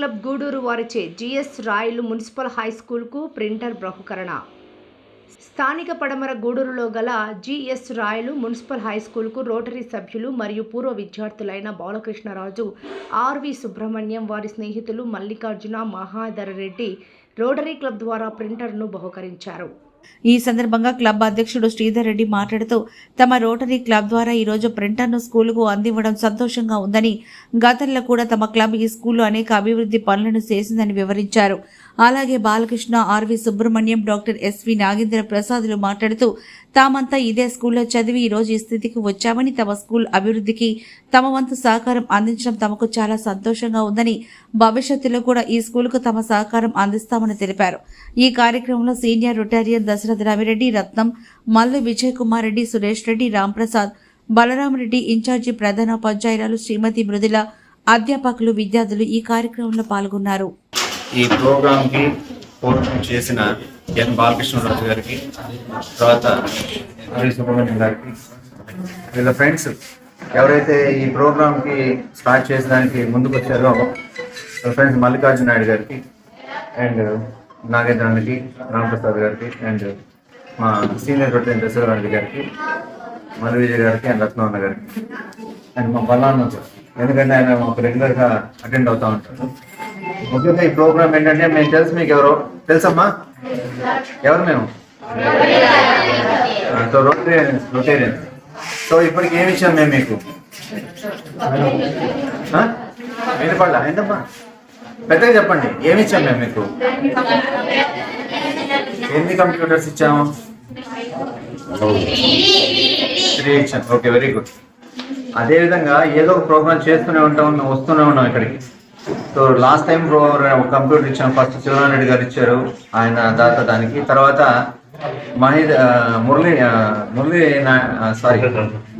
Club Gudur వారిచే GS Rayalu municipal high స్కూల్కు printer బహుకరణ. స్థానిక పడమర గూడూరులో గల జిఎస్ రాయలు మున్సిపల్ హై స్కూల్కు రోటరీ సభ్యులు మరియు పూర్వ విద్యార్థులైన బాలకృష్ణరాజు ఆర్వి సుబ్రహ్మణ్యం వారి స్నేహితులు మల్లికార్జున మహాధర రెడ్డి రోటరీ క్లబ్ ద్వారా ప్రింటర్ను బహుకరించారు. ఈ సందర్భంగా క్లబ్ అధ్యక్షుడు శ్రీధర్ రెడ్డి మాట్లాడుతూ తమ రోటరీ క్లబ్ ద్వారా ఈరోజు ప్రింటర్ను స్కూలుకు అందివ్వడం సంతోషంగా ఉందని గతంలో కూడా తమ క్లబ్ ఈ స్కూల్లో అనేక అభివృద్ధి పనులను చేసిందని వివరించారు. అలాగే Balakrishna RV Subrahmanyam doctor SV Nagendra ప్రసాదులు మాట్లాడుతూ తామంతా ఇదే స్కూల్లో చదివి ఈ రోజు ఈ స్థితికి వచ్చామని తమ స్కూల్ అభివృద్ధికి తమ వంతు సహకారం అందించడం తమకు చాలా సంతోషంగా ఉందని భవిష్యత్తులో కూడా ఈ స్కూల్కు తమ సహకారం అందిస్తామని తెలిపారు. ఈ కార్యక్రమంలో senior Rotarian Dasaratha Ravireddy Ratnam Mallu Vijay Kumar Reddy Suresh Reddy Ramprasad Balaramareddy incharge ప్రధానోపాధ్యాయురాలు శ్రీమతి మృదుల అధ్యాపకులు విద్యార్థులు ఈ కార్యక్రమంలో పాల్గొన్నారు. ఈ ప్రోగ్రామ్కి పూర్వం చేసిన ఎన్ బాలకృష్ణరాజు గారికి తర్వాత హరి సుబ్రహ్మణ్యం గారికి వీళ్ళ ఫ్రెండ్స్ ఎవరైతే ఈ ప్రోగ్రామ్కి స్టార్ట్ చేసడానికి ముందుకు వచ్చారో వాళ్ళ ఫ్రెండ్స్ మల్లికార్జున నాయుడు గారికి అండ్ నాగేంద్రానికి రామప్రసాద్ గారికి అండ్ మా సీనియర్ రొటేన్ దశరథ గారికి మధు విజయ్ గారికి అండ్ రత్నవన్న గారికి. అండ్ మా బలాన్న ఎందుకంటే ఆయన మాకు రెగ్యులర్గా అటెండ్ అవుతూ ఉంటారు. ముఖ్యంగా ఈ ప్రోగ్రామ్ ఏంటంటే మేము తెలుసు మీకు ఎవరు? తెలుసమ్మా? ఎవరు మేము? So Rotarians Rotarians. సో ఇప్పటికి ఏమి ఇచ్చాం మేము మీకు? ఆ? వినపడలా? ఏంటమ్మా? పెద్దగా చెప్పండి ఏమి ఇచ్చాం మేము మీకు? ఎన్ని కంప్యూటర్స్ ఇచ్చాము? త్రీ ఇచ్చాం. Okay very good. అదేవిధంగా ఏదో ఒక ప్రోగ్రామ్ చేస్తూనే ఉంటాం మేము వస్తూనే ఉన్నాం ఇక్కడికి. సో లాస్ట్ టైం కంప్యూటర్ ఇచ్చాను. ఫస్ట్ శివరామ్ రెడ్డి గారు ఇచ్చారు. ఆయన దాత దానికి. తర్వాత మహేద్ మురళి మురళి సారీ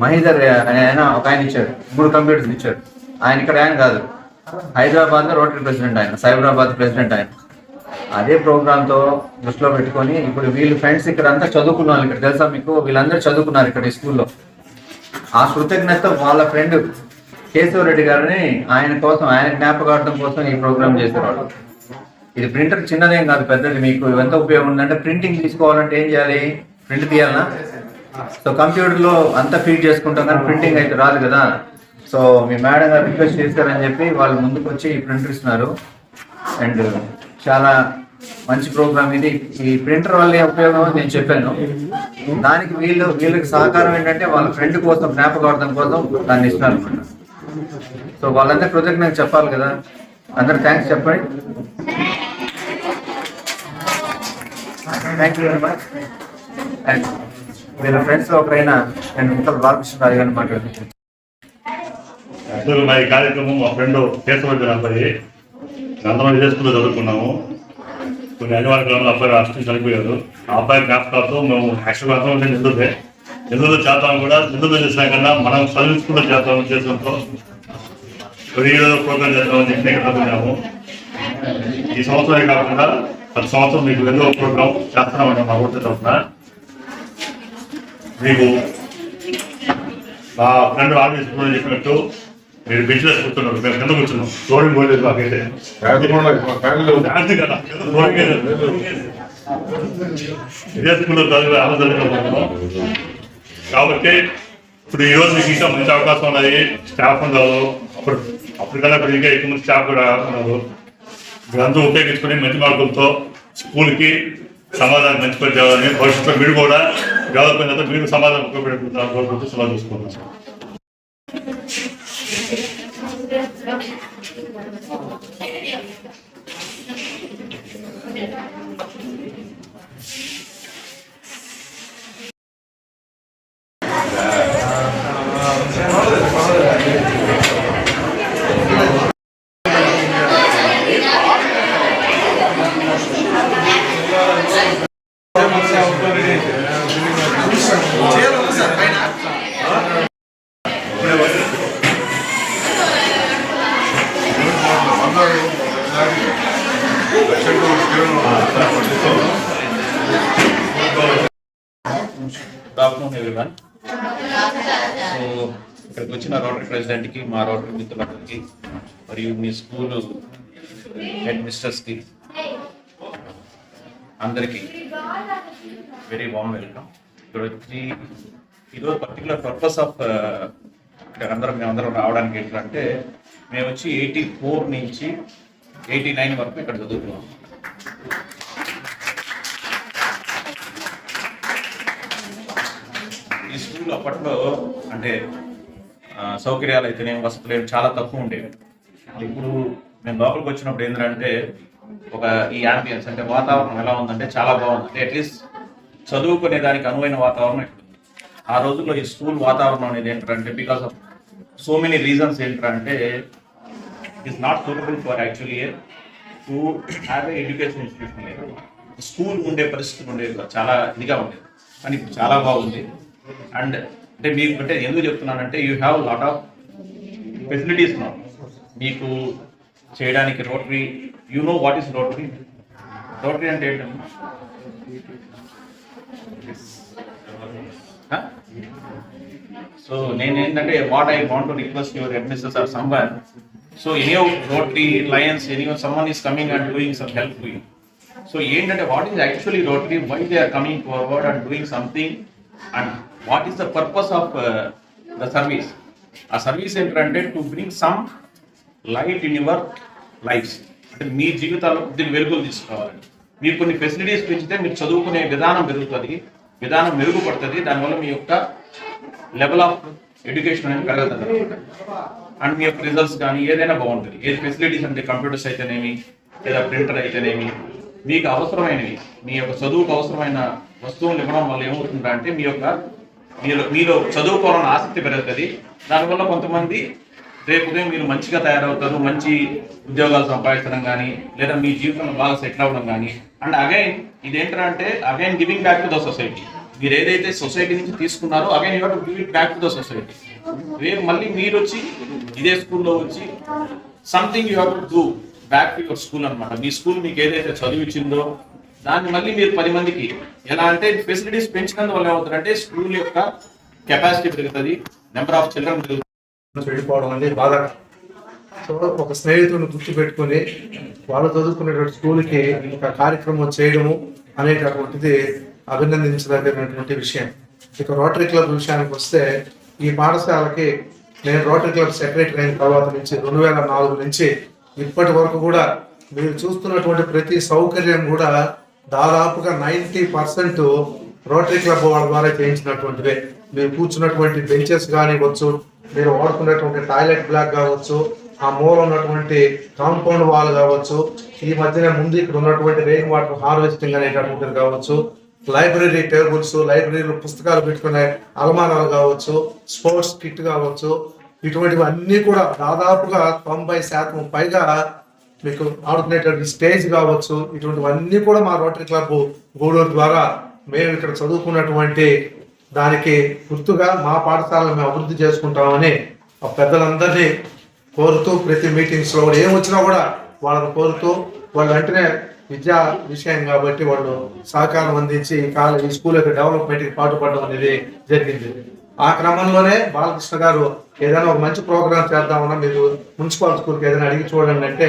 మహేదర్ ఆయన ఒక ఆయన ఇచ్చాడు మూడు కంప్యూటర్స్ ఇచ్చాడు ఆయన ఇక్కడ ఆయన కాదు. హైదరాబాద్లో రోటరీ ప్రెసిడెంట్ ఆయన. సైబరాబాద్ ప్రెసిడెంట్ ఆయన. అదే ప్రోగ్రామ్తో దృష్టిలో పెట్టుకొని ఇప్పుడు వీళ్ళు ఫ్రెండ్స్ ఇక్కడ అంతా చదువుకున్న వాళ్ళు ఇక్కడ. తెలుసా మీకు? వీళ్ళందరూ చదువుకున్నారు ఇక్కడ ఈ స్కూల్లో ఆ కృతజ్ఞత వాళ్ళ ఫ్రెండ్ కేశవరెడ్డి గారిని ఆయన కోసం ఆయన జ్ఞాపకార్థం కోసం ఈ ప్రోగ్రామ్ చేసేవాడు ఇది ప్రింటర్ చిన్నదేం కాదు పెద్దది మీకు ఎంత ఉపయోగం ఉందంటే ప్రింటింగ్ తీసుకోవాలంటే ఏం చేయాలి? ప్రింట్ తీయాలనా? సో కంప్యూటర్లో అంతా ఫీడ్ చేసుకుంటాం కానీ ప్రింటింగ్ అయితే రాదు కదా. సో మీ మేడం గారు రిక్వెస్ట్ చేశారని చెప్పి వాళ్ళు ముందుకు వచ్చి ఈ ప్రింటర్ ఇస్తున్నారు అండ్ చాలా మంచి ప్రోగ్రామ్ ఇది. ఈ ప్రింటర్ వల్ల ఉపయోగం అని నేను చెప్పాను. దానికి వీళ్ళు వీళ్ళకి సహకారం ఏంటంటే వాళ్ళ ఫ్రెండ్ కోసం జ్ఞాపకార్థం కోసం దాన్ని ఇస్తున్నారు అనమాట సో వాళ్ళందరూ నాకు చెప్పాలి కదా. అందరు థ్యాంక్స్ చెప్పండి. Thank you very much and వీళ్ళ ఫ్రెండ్స్లో ఒకరైనా నేను ముక్కల బాలకృష్ణరాజు గారిని మాట్లాడుతున్నాను. మా ఈ కార్యక్రమం మా ఫ్రెండ్ కేశవరెడ్డి అబ్బాయి. అందరం ఇదే స్కూల్లో చదువుకున్నాము. కొన్ని అనివార్య కాలంలో అబ్బాయి రాష్ట్రం చనిపోయారు ఆ అబ్బాయి జ్ఞాపకాలతో మేము యాక్చువల్గా అర్థం అంటే నెల్లూరే చేద్దాం కూడా నెల్లూరులో చేసినా కన్నా మనం చదివి స్కూల్లో చేద్దాం చేసడంతో కొరియో ప్రోగ్రామ్ చేద్దామని చెప్పి చదువుకున్నాము ఈ సంవత్సరమే కాకుండా ప్రతి సంవత్సరం మీకు ఎన్నో ప్రోగ్రామ్ చేస్తున్నామండి మా ఊరి తరఫున. మీకు మా ఫ్రెండ్ ఆఫీస్ చెప్పినట్టు మీరు బిజినెస్ కూర్చున్నారు. మేము కింద కూర్చున్నాం. ఫ్లోరింగ్ పోలేదు మాకైతే. కదా ఇదే స్కూల్లో చదివే ఆలోచన కాబట్టి ఇప్పుడు ఈ రోజు మీకు ఇంకా మంచి అవకాశం ఉన్నాయి. స్టాఫ్ ఉన్నారు అప్పుడు అప్పటికల్లా ఇప్పుడు ఇంకా ఎక్కువ మంది స్టాఫ్ కూడా ఉన్నారు మీరందరూ ఉపయోగించుకుని మంచి మార్కులతో స్కూల్కి సమాధానం మంచి పని చేయాలని భవిష్యత్తులో మీరు కూడా డెవలప్ అయిన తర్వాత మీరు సమాధానం ఉపయోగపెట్టుకుంటారు కోరుకుంటూ సలహా Afternoon everyone so ఇక్కడికి వచ్చిన రోటరీ ప్రెసిడెంట్కి మా రోటరీ మిత్రులందరికీ మరియు మీ స్కూల్ హెడ్ మిస్టర్స్కి అందరికీ వెరీ వామ్ వెల్కమ్ ఇక్కడ వచ్చి ఈరోజు పర్టికులర్ పర్పస్ ఆఫ్ ఇక్కడ అందరం మేమందరం రావడానికి ఏంటంటే మేము వచ్చి ఎయిటీ ఫోర్ నుంచి ఎయిటీ నైన్ వరకు ఇక్కడ చదువుకున్నాం ఈ స్కూల్ అప్పట్లో అంటే సౌకర్యాలు అయితేనే వసతులు ఏమి చాలా తక్కువ ఉండేవి. ఇప్పుడు మేము లోపలికి వచ్చినప్పుడు ఏంటంటే ఒక ఈ యాంబియన్స్ అంటే వాతావరణం ఎలా ఉందంటే చాలా బాగుంది. అంటే అట్లీస్ట్ చదువుకునే దానికి అనువైన వాతావరణం ఆ రోజుల్లో ఈ స్కూల్ వాతావరణం అనేది ఏంటంటే because of so many reasons ఏంటంటే it is not suitable for actually to have a education institution లేదు. స్కూల్ ఉండే పరిస్థితి ఉండేది చాలా ఇదిగా ఉండేది. కానీ ఇప్పుడు చాలా బాగుంది. అండ్ అంటే మీకు అంటే ఎందుకు చెప్తున్నానంటే you have lot of facilities నా మీకు చేయడానికి rotary you know what is rotary rotary అంటే ఏంటమ్మా? సో నేనేంటంటే what I want to request your administer sir somewhere so any rotary lions any of someone is coming and doing some help to you so ఏంటంటే what is actually rotary why they are coming forward and doing something and what is the purpose of the service uh service ఏంటంటే to bring some light in your life అంటే మీ జీవితాల్లో దీన్ని వెలుగులు తీసుకోవాలి మీరు కొన్ని ఫెసిలిటీస్ పెంచితే మీరు చదువుకునే విధానం పెరుగుతుంది. విధానం మెరుగుపడుతుంది. దానివల్ల మీ యొక్క లెవెల్ ఆఫ్ ఎడ్యుకేషన్ అనేది పెరుగుతుంది. అండ్ మీ యొక్క రిజల్ట్స్ కానీ ఏదైనా బాగుంటుంది. ఏది ఫెసిలిటీస్ అంటే కంప్యూటర్స్ అయితేనేమి లేదా ప్రింటర్ అయితేనేమి మీకు అవసరమైనవి మీ యొక్క చదువుకు అవసరమైన వస్తువులు ఇవ్వడం వల్ల ఏమవుతుందంటే మీ యొక్క మీరు మీలో చదువుకోవాలని ఆసక్తి పెరుగుతుంది. దానివల్ల కొంతమంది రేపు ఉదయం మీరు మంచిగా తయారవుతారు మంచి ఉద్యోగాలు సంపాదించడం కానీ లేదా మీ జీవితంలో బాగా సెటిల్ అవ్వడం కానీ. అండ్ అగైన్ ఇదేంటంటే again giving back to the society మీరు ఏదైతే సొసైటీ నుంచి తీసుకున్నారో again you to give it back to the society రేపు మళ్ళీ మీరు వచ్చి ఇదే స్కూల్లో వచ్చి something you have to do back to your school అనమాట మీ స్కూల్ మీకు ఏదైతే చదివించిందో ఇచ్చిందో దాన్ని మళ్ళీ మీరు పది మందికి ఎలా అంటే ఫెసిలిటీస్ పెంచినందువల్ల ఏమవుతుందంటే స్కూల్ యొక్క కెపాసిటీ పెరుగుతుంది నెంబర్ ఆఫ్ చిల్డ్రన్ పెరుగుతుంది. వెళ్ళిపోవడం అనేది బాధ సో ఒక స్నేహితుడిని గుర్తు పెట్టుకుని వాళ్ళు చదువుకునేటువంటి స్కూల్కి ఒక కార్యక్రమం చేయడము అనేటటువంటిది అభినందించదగినటువంటి విషయం. ఇక రోటరీ క్లబ్ విషయానికి వస్తే ఈ పాఠశాలకి నేను రోటరీ క్లబ్ సెక్రటరీ అయిన తర్వాత నుంచి రెండు వేల నాలుగు నుంచి ఇప్పటి వరకు కూడా మీరు చూస్తున్నటువంటి ప్రతి సౌకర్యం కూడా దాదాపుగా నైంటీ పర్సెంట్ రోటరీ క్లబ్ వాళ్ళ ద్వారా చేయించినటువంటివే. మీరు కూర్చున్నటువంటి బెంచెస్ కానివ్వచ్చు మీరు వాడుకున్నటువంటి టాయిలెట్ బ్లాక్ కావచ్చు ఆ మూల ఉన్నటువంటి కాంపౌండ్ వాల్ కావచ్చు ఈ మధ్యన ముందు ఇక్కడ ఉన్నటువంటి రెయిన్ వాటర్ హార్వెస్టింగ్ అనేటటువంటిది కావచ్చు లైబ్రరీ టేబుల్స్ లైబ్రరీలో పుస్తకాలు పెట్టుకునే అలమారాలు కావచ్చు స్పోర్ట్స్ కిట్ కావచ్చు ఇటువంటివి అన్నీ కూడా దాదాపుగా తొంభై శాతం పైగా మీకు ఆడుకునేటువంటి స్టేజ్ కావచ్చు ఇటువంటివన్నీ కూడా మా రోటరీ క్లబ్ గూడూరు ద్వారా మేము ఇక్కడ చదువుకున్నటువంటి దానికి గుర్తుగా మా పాఠశాలను మేము అభివృద్ధి చేసుకుంటామని ఆ పెద్దలందరినీ కోరుతూ ప్రతి మీటింగ్స్లో కూడా ఏం వచ్చినా కూడా వాళ్ళని కోరుతూ వాళ్ళు వెంటనే విద్యా విషయం కాబట్టి వాళ్ళు సహకారం అందించి ఈ ఈ స్కూల్ యొక్క డెవలప్మెంట్కి పాటుపడడం అనేది జరిగింది. ఆ క్రమంలోనే బాలకృష్ణ గారు ఏదైనా ఒక మంచి ప్రోగ్రామ్ చేద్దామన్నా మీరు మున్సిపల్ స్కూల్కి ఏదైనా అడిగి చూడండి అంటే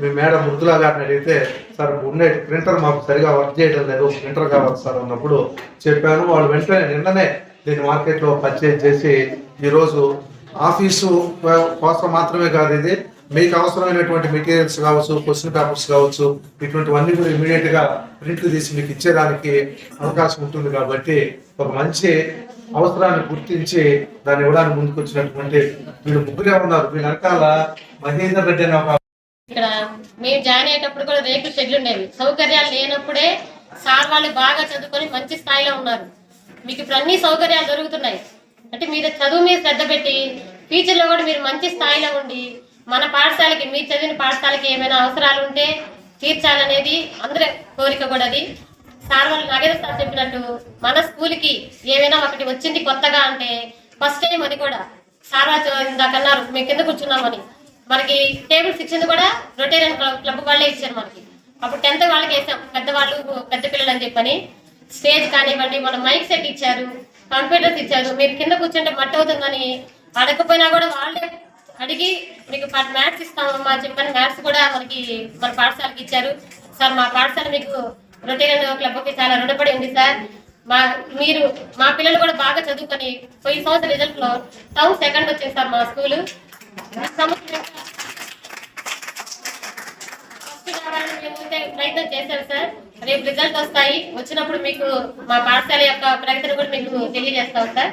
మీ మేడం మృదులా గారిని అడిగితే సార్ ఉండే ప్రింటర్ మాకు సరిగా వర్క్ చేయడం లేదు ప్రింటర్ కావాలి సార్ అన్నప్పుడు చెప్పాను. వాళ్ళు వెంటనే నిన్ననే దీన్ని మార్కెట్లో పర్చేజ్ చేసి ఈరోజు ఆఫీసు కోసం మాత్రమే కాదు ఇది. మీకు అవసరమైనటువంటి మెటీరియల్స్ కావచ్చు క్వశ్చన్ పేపర్స్ కావచ్చు ఇటువంటివన్నీ కూడా ఇమీడియట్గా ప్రింట్లు తీసి మీకు ఇచ్చేదానికి అవకాశం ఉంటుంది కాబట్టి ఒక మంచి అవసరాన్ని గుర్తించి దాన్ని ఇవ్వడానికి ముందుకు వచ్చినటువంటి వీళ్ళు ముగ్గురే ఉన్నారు. వీళ్ళ రకాల మహేందర్ రెడ్డి అనే ఒక ఇక్కడ మేము జాయిన్ అయ్యేటప్పుడు కూడా రేకుల షెడ్లు ఉండేవి. సౌకర్యాలు లేనప్పుడే సార్ వాళ్ళు బాగా చదువుకొని మంచి స్థాయిలో ఉన్నారు. మీకు ఇప్పుడు అన్ని సౌకర్యాలు దొరుకుతున్నాయి. అంటే మీరు చదువు మీద శ్రద్ధ పెట్టి ఫ్యూచర్లో కూడా మీరు మంచి స్థాయిలో ఉండి మన పాఠశాలకి మీరు చదివిన పాఠశాలకి ఏమైనా అవసరాలు ఉంటే తీర్చాలనేది అందరి కోరిక కూడా అది. సార్ వాళ్ళు నగర సార్ చెప్పినట్టు మన స్కూల్కి ఏమైనా ఒకటి వచ్చింది కొత్తగా అంటే ఫస్ట్ టైం అది కూడా. సార్ వాళ్ళు ఇందాక అన్నారు మేము కింద కూర్చున్నామని. మనకి టేబుల్స్ ఇచ్చింది కూడా రొటేరియన్ క్లబ్ క్లబ్ వాళ్ళే ఇచ్చారు మనకి. అప్పుడు టెన్త్ వాళ్ళకి వేసాం పెద్దవాళ్ళు పెద్ద పిల్లలు అని చెప్పని. స్టేజ్ కానివ్వండి మన మైక్ సెట్ ఇచ్చారు. కంప్యూటర్స్ ఇచ్చారు. మీరు కింద కూర్చుంటే మట్టి అవుతుందని అడగకపోయినా కూడా వాళ్ళే అడిగి మీకు మ్యాథ్స్ ఇస్తామమ్మా మా చెప్పని మ్యాథ్స్ కూడా మనకి మన పాఠశాలకి ఇచ్చారు. సార్ మా పాఠశాల మీకు రొటేరియన్ క్లబ్కి చాలా రుణపడి ఉంది సార్. మా మీరు మా పిల్లలు కూడా బాగా చదువుకొని పోయిన సంవత్సరం రిజల్ట్లో టౌన్ సెకండ్ వచ్చింది సార్ మా స్కూల్. ప్రయత్నం చేశారు సార్. రేపు రిజల్ట్ వస్తాయి. వచ్చినప్పుడు మీకు మా పాఠశాల యొక్క ప్రగతిని కూడా మీకు తెలియజేస్తాం సార్.